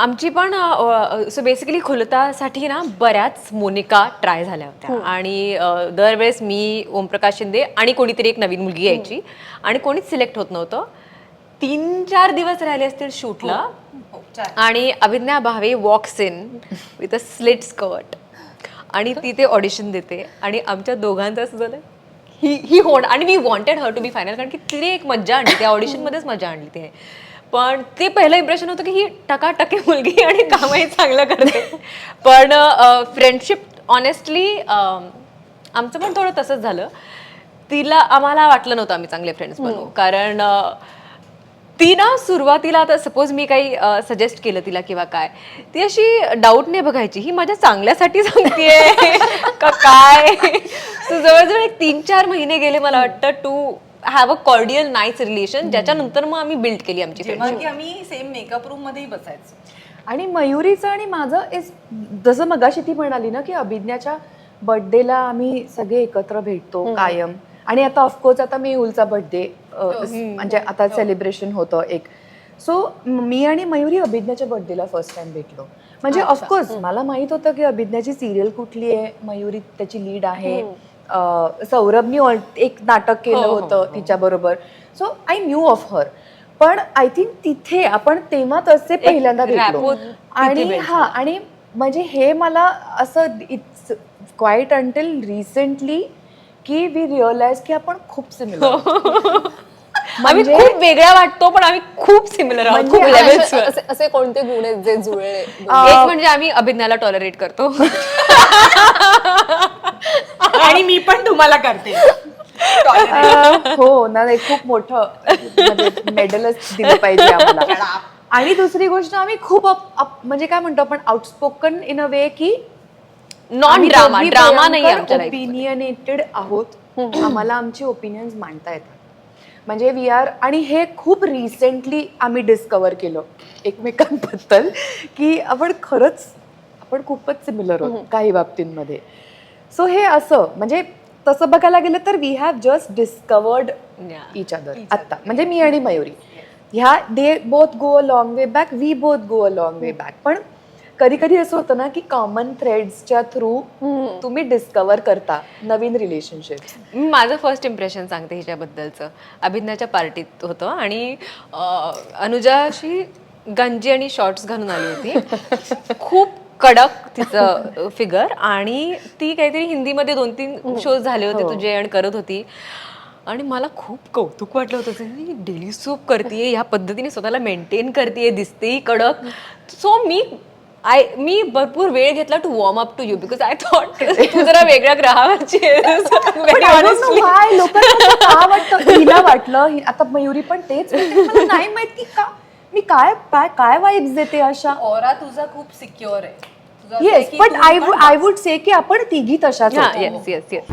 आमची पण so basically खुलतासाठी ना बऱ्याच मोनिका ट्राय झाल्या होत्या. आणि अ, दरवेळेस मी ओमप्रकाश शिंदे आणि कोणीतरी एक नवीन मुलगी यायची आणि कोणीच सिलेक्ट होत नव्हतं. तीन चार दिवस राहिले असतील शूटला आणि Abhidnya Bhave walks in with a slit skirt आणि ती ते ऑडिशन देते. आणि आमच्या दोघांचं असं झालं ही ही होण आणि मी wanted her to be final कारण की तिने एक मज्जा आणली. त्या ऑडिशनमध्येच मजा आणली तिने पण ते पहिलं इम्प्रेशन होतं की ही टकाटके मुलगी आणि कामही चांगलं करते. पण फ्रेंडशिप ऑनेस्टली आमचं पण थोडं तसंच झालं. तिला आम्हाला वाटलं नव्हतं आम्ही चांगले फ्रेंड्स बनवू कारण ती ना सुरुवातीला आता सपोज मी काही सजेस्ट केलं तिला किंवा काय ती अशी डाऊटने बघायची ही माझ्या चांगल्यासाठी सांगतेय. का काय? जवळजवळ एक तीन चार महिने गेले मला वाटतं to have a cordial nice relation ज्याच्यानंतर मग आम्ही बिल्ड केली आमची जेव्हा की आम्ही सेम मेकअप रूम मध्येही बसायचो. आणि मयुरीचं आणि माझं इज जसं मगाशी ती म्हणाली ना की अभिज्ञाच्या बर्थडेला आम्ही सगळे एकत्र भेटतो कायम. आणि आता ऑफकोर्स आता मेहुलचा बर्थडे म्हणजे आता सेलिब्रेशन होतं एक. सो मी आणि मयुरी अभिज्ञाच्या बर्थडेला फर्स्ट टाइम भेटलो. म्हणजे ऑफकोर्स मला माहीत होतं की अभिज्ञाची सिरियल कुठली आहे मयुरी त्याची लीड आहे. अं, सौरभनी ऑल- एक नाटक केलं होतं तिच्या बरोबर so I knew of her पण आय थिंक तिथे आपण तेव्हा तसे पहिल्यांदा भेटलो. rapport आणि build हा आणि म्हणजे हे मला असं इट्स क्वाईट अंटिल रिसेंटली की वी रिअलाइज की आपण खूप सिमिलर आम्ही खूप वेगळ्या वाटतो पण आम्ही खूप सिमिलर आहोत. खूप म्हणजे levels असे वर. असे- असे कोणते गुण आहेत जे जुळले एक म्हणजे आम्ही अभिज्ञाला टॉलरेट करतो. तुम्हाला करते. हो ना एक खूप मोठं म्हणजे मेडलच दिलं पाहिजे आम्हाला. आणि दुसरी गोष्ट आम्ही खूप up- up- म्हणजे काय म्हणतो आपण आउटस्पोकन इन अ वे की नॉन ड्रामा ड्रामा नाही आमच्या life मध्ये. ओपिनियनेटेड आहोत. आम्हाला आमचे ओपिनियन्स मांडता येतात. म्हणजे वी आर आणि हे खूप रिसेंटली आम्ही डिस्कवर केलं एकमेकांबद्दल की आपण खरंच आपण खूपच सिमिलर आहोत काही बाबतींमध्ये. सो हे असं म्हणजे तसं बघायला गेलं तर we have just discovered. Each other आत्ता. म्हणजे मी आणि मयुरी. ह्या they both go a long way back we both go a long way back पण कधी कधी असं होतं ना की कॉमन थ्रेड्सच्या थ्रू तुम्ही डिस्कवर करता नवीन रिलेशनशिप मी माझं फर्स्ट इम्प्रेशन सांगते हिच्याबद्दलचं. अभिज्ञाच्या पार्टीत होतं आणि अनुजाशी गंजी आणि शॉर्ट्स घालून आली होती. खूप कडक तिचं फिगर आणि ती काहीतरी हिंदीमध्ये दोन तीन शोज झाले होते तुझे आणि करत होती. आणि मला खूप कौतुक वाटलं होतं डेली सोप करते ह्या पद्धतीने स्वतःला मेंटेन करते दिसतेही कडक. सो मी आय मी भरपूर वेळ घेतला to warm up to you because I thought तू जरा वेगळ्या ग्रहावरची वाटलं हि- आता मयुरी पण तेच नाही माहिती का? मी काय काय काय वाईब्स देते अशा? ओरा तुझा खूप सिक्युअर आहे. तुझं असं आहे येस की बट तू आय पण आय वुड से की आपण तिघी तशाच होतो. Yes yes yes